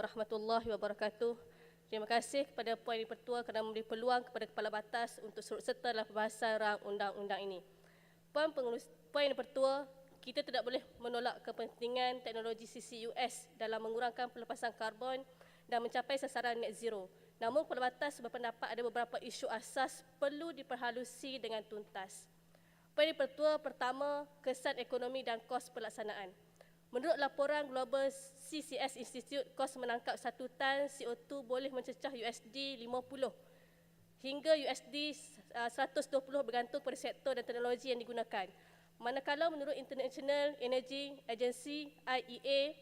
warahmatullahi wabarakatuh. Terima kasih kepada Puan Yang Pertua kerana memberi peluang kepada Kepala Batas untuk surut serta dalam pembahasan rang undang-undang ini. Puan, Pengurus, Puan Yang Pertua, kita tidak boleh menolak kepentingan teknologi CCUS dalam mengurangkan pelepasan karbon dan mencapai sasaran net zero. Namun Kepala Batas berpendapat ada beberapa isu asas perlu diperhalusi dengan tuntas. Poin yang pertua pertama, kesan ekonomi dan kos pelaksanaan. Menurut laporan Global CCS Institute, kos menangkap satu tan CO2 boleh mencecah USD 50 hingga USD 120 uh, bergantung pada sektor dan teknologi yang digunakan. Manakala menurut International Energy Agency IEA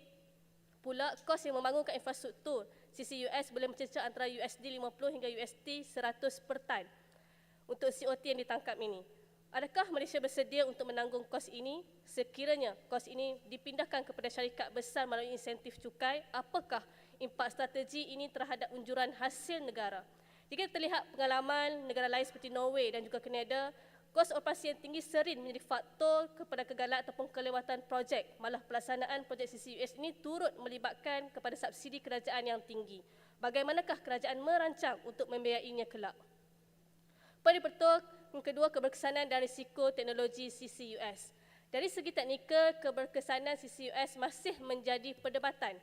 pula kos yang membangunkan infrastruktur CCUS boleh mencecah antara USD 50 hingga USD 100 per tan untuk CO2 yang ditangkap ini. Adakah Malaysia bersedia untuk menanggung kos ini? Sekiranya kos ini dipindahkan kepada syarikat besar melalui insentif cukai, apakah impak strategi ini terhadap unjuran hasil negara? Jika terlihat pengalaman negara lain seperti Norway dan juga Kanada, kos operasi yang tinggi sering menjadi faktor kepada kegagalan ataupun kelewatan projek. Malah pelaksanaan projek CCUS ini turut melibatkan kepada subsidi kerajaan yang tinggi. Bagaimanakah kerajaan merancang untuk membiayainya kelak? Pada betul, yang kedua, keberkesanan dan risiko teknologi CCUS. Dari segi teknikal, keberkesanan CCUS masih menjadi perdebatan.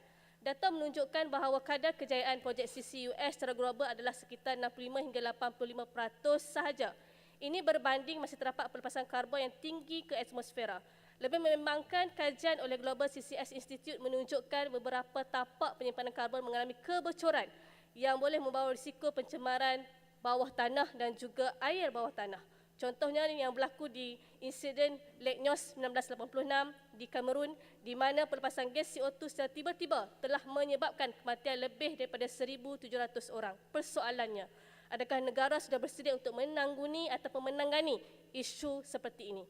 Data menunjukkan bahawa kadar kejayaan projek CCUS secara global adalah sekitar 65 hingga 85% sahaja. Ini berbanding masih terdapat pelepasan karbon yang tinggi ke atmosfera. Lebih memembangkan kajian oleh Global CCS Institute menunjukkan beberapa tapak penyimpanan karbon mengalami kebocoran yang boleh membawa risiko pencemaran bawah tanah dan juga air bawah tanah. Contohnya yang berlaku di insiden Lake Nyos 1986 di Kamerun di mana pelepasan gas CO2 secara tiba-tiba telah menyebabkan kematian lebih daripada 1,700 orang. Persoalannya, adakah negara sudah bersedia untuk menangguni atau menangani isu seperti ini?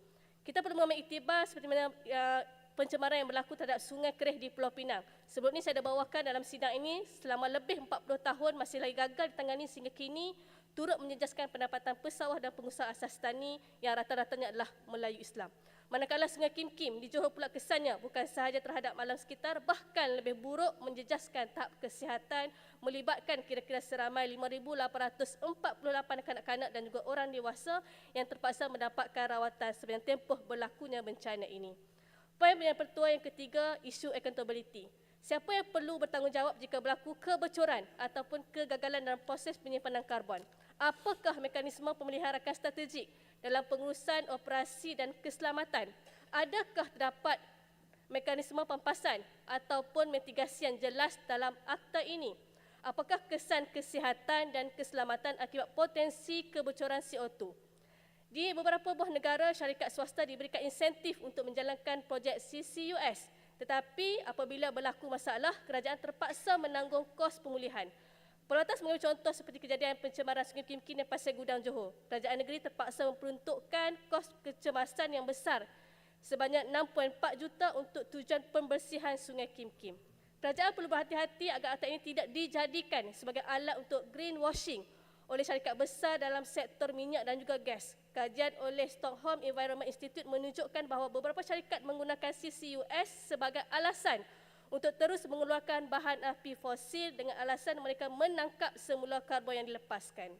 Kita perlu mengambil iktibar seperti mana ya, pencemaran yang berlaku terhadap sungai Kerih di Pulau Pinang. Sebelum ini saya dah bawakan dalam sidang ini selama lebih 40 tahun masih lagi gagal ditangani sehingga kini turut menjejaskan pendapatan pesawah dan pengusaha asas tani yang rata-ratanya adalah Melayu Islam. Manakala Sungai Kim Kim di Johor pula kesannya bukan sahaja terhadap malam sekitar bahkan lebih buruk menjejaskan tahap kesihatan melibatkan kira-kira seramai 5,848 kanak-kanak dan juga orang dewasa yang terpaksa mendapatkan rawatan sepanjang tempoh berlakunya bencana ini. Poin yang pertua yang ketiga, isu accountability. Siapa yang perlu bertanggungjawab jika berlaku kebocoran ataupun kegagalan dalam proses penyimpanan karbon? Apakah mekanisme pemeliharaan strategik dalam pengurusan operasi dan keselamatan? Adakah terdapat mekanisme pempasan ataupun mitigasi yang jelas dalam akta ini? Apakah kesan kesihatan dan keselamatan akibat potensi kebocoran CO2? Di beberapa buah negara, syarikat swasta diberikan insentif untuk menjalankan projek CCUS. Tetapi apabila berlaku masalah, kerajaan terpaksa menanggung kos pemulihan. Pelantas mengambil contoh seperti kejadian pencemaran Sungai Kim Kim dan Pasir Gudang Johor. Kerajaan negeri terpaksa memperuntukkan kos kecemasan yang besar sebanyak 6.4 juta untuk tujuan pembersihan Sungai Kim Kim. Kerajaan perlu berhati-hati agar akta ini tidak dijadikan sebagai alat untuk greenwashing oleh syarikat besar dalam sektor minyak dan juga gas. Kajian oleh Stockholm Environment Institute menunjukkan bahawa beberapa syarikat menggunakan CCUS sebagai alasan untuk terus mengeluarkan bahan api fosil dengan alasan mereka menangkap semula karbon yang dilepaskan.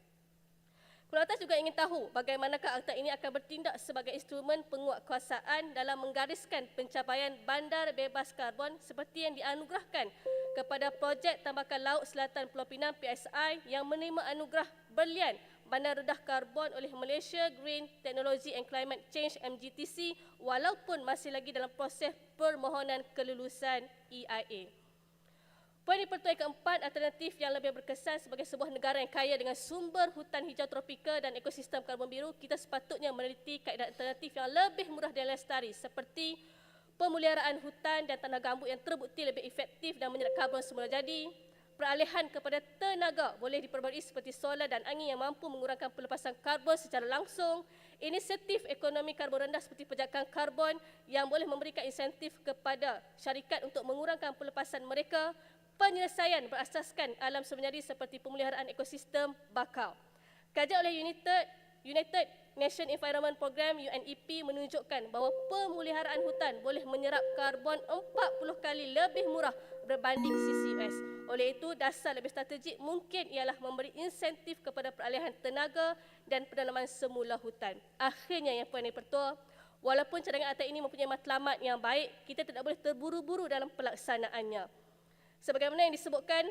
Kualitas juga ingin tahu bagaimanakah akta ini akan bertindak sebagai instrumen penguatkuasaan dalam menggariskan pencapaian bandar bebas karbon seperti yang dianugerahkan kepada projek tambakan laut selatan Pulau Pinang PSI yang menerima anugerah berlian bandar redah karbon oleh Malaysia Green Technology and Climate Change MGTC walaupun masih lagi dalam proses permohonan kelulusan EIA. Poin di pertuan keempat, alternatif yang lebih berkesan sebagai sebuah negara yang kaya dengan sumber hutan hijau tropika dan ekosistem karbon biru, kita sepatutnya meneliti kaedah alternatif yang lebih murah dan lestari seperti pemuliharaan hutan dan tanah gambut yang terbukti lebih efektif dan menyerap karbon semula jadi, peralihan kepada tenaga boleh diperbarui seperti solar dan angin yang mampu mengurangkan pelepasan karbon secara langsung, inisiatif ekonomi karbon rendah seperti pajakan karbon yang boleh memberikan insentif kepada syarikat untuk mengurangkan pelepasan mereka, penyelesaian berasaskan alam sebenarnya seperti pemeliharaan ekosistem bakau. Kajian oleh United, United Nation Environment Program UNEP menunjukkan bahawa pemeliharaan hutan boleh menyerap karbon 40 kali lebih murah berbanding CCUS. Oleh itu, dasar lebih strategik mungkin ialah memberi insentif kepada peralihan tenaga dan penanaman semula hutan. Akhirnya, Yang Puan Pertua, walaupun cadangan atas ini mempunyai matlamat yang baik, kita tidak boleh terburu-buru dalam pelaksanaannya. Sebagaimana yang disebutkan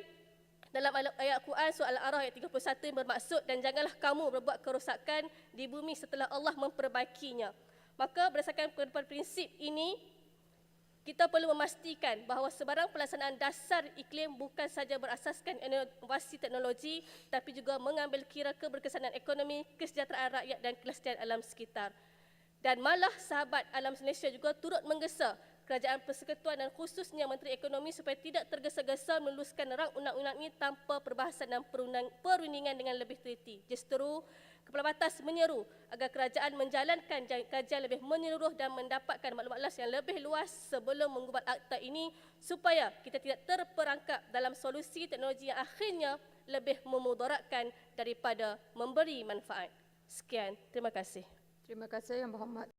dalam al- ayat Quran surah Al-A'raf ayat 31 yang bermaksud dan janganlah kamu berbuat kerosakan di bumi setelah Allah memperbaikinya. Maka berdasarkan prinsip ini, kita perlu memastikan bahawa sebarang pelaksanaan dasar iklim bukan sahaja berasaskan inovasi teknologi tapi juga mengambil kira keberkesanan ekonomi, kesejahteraan rakyat dan kelestarian alam sekitar. Dan malah sahabat alam Malaysia juga turut menggesa kerajaan persekutuan dan khususnya Menteri Ekonomi supaya tidak tergesa-gesa meluluskan rang undang-undang ini tanpa perbahasan dan perundingan dengan lebih teliti. Justru Kepala Batas menyeru agar kerajaan menjalankan ja- kajian lebih menyeluruh dan mendapatkan maklumat luas yang lebih luas sebelum mengubah akta ini supaya kita tidak terperangkap dalam solusi teknologi yang akhirnya lebih memudaratkan daripada memberi manfaat. Sekian, terima kasih. Terima kasih Yang Berhormat